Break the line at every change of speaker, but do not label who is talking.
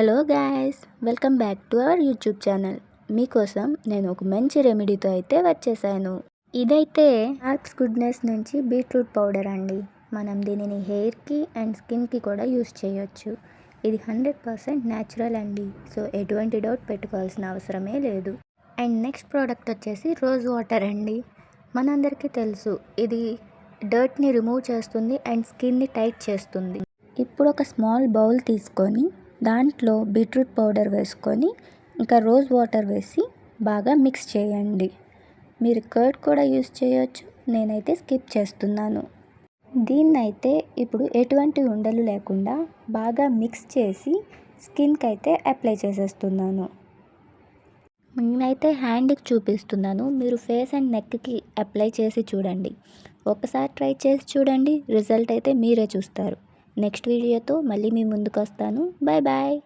Hello guys welcome back to our YouTube channel మీకోసం నేను ఒక మంచి రెమెడీతో అయితే వచ్చేసాను. ఇదైతే ఆర్క్స్ గుడ్నెస్ నుంచి బీట్రూట్ పౌడర్ అండి. మనం దీనిని హెయిర్కి అండ్ స్కిన్కి కూడా యూస్ చేయొచ్చు. ఇది హండ్రెడ్ పర్సెంట్ న్యాచురల్ అండి. సో ఎటువంటి డౌట్ పెట్టుకోవాల్సిన అవసరమే లేదు. అండ్ నెక్స్ట్ ప్రోడక్ట్ వచ్చేసి రోజ్ వాటర్ అండి. మనందరికీ తెలుసు ఇది డర్ట్ని రిమూవ్ చేస్తుంది అండ్ స్కిన్ని టైట్ చేస్తుంది. ఇప్పుడు ఒక స్మాల్ బౌల్ తీసుకొని దాంట్లో బీట్రూట్ పౌడర్ వేసుకొని ఇంకా రోజ్ వాటర్ వేసి బాగా మిక్స్ చేయండి. మీరు కర్డ్ కూడా యూస్ చేయొచ్చు. నేనైతే స్కిప్ చేస్తున్నాను. దీన్నైతే ఇప్పుడు ఎటువంటి ఉండలు లేకుండా బాగా మిక్స్ చేసి స్కిన్కి అయితే అప్లై చేసేస్తున్నాను. నేనైతే హ్యాండ్కి చూపిస్తున్నాను. మీరు ఫేస్ అండ్ నెక్కి అప్లై చేసి చూడండి. ఒకసారి ట్రై చేసి చూడండి. రిజల్ట్ అయితే మీరే చూస్తారు. నెక్స్ట్ వీడియోతో మళ్ళీ మీ ముందుకు వస్తాను బాయ్ బాయ్.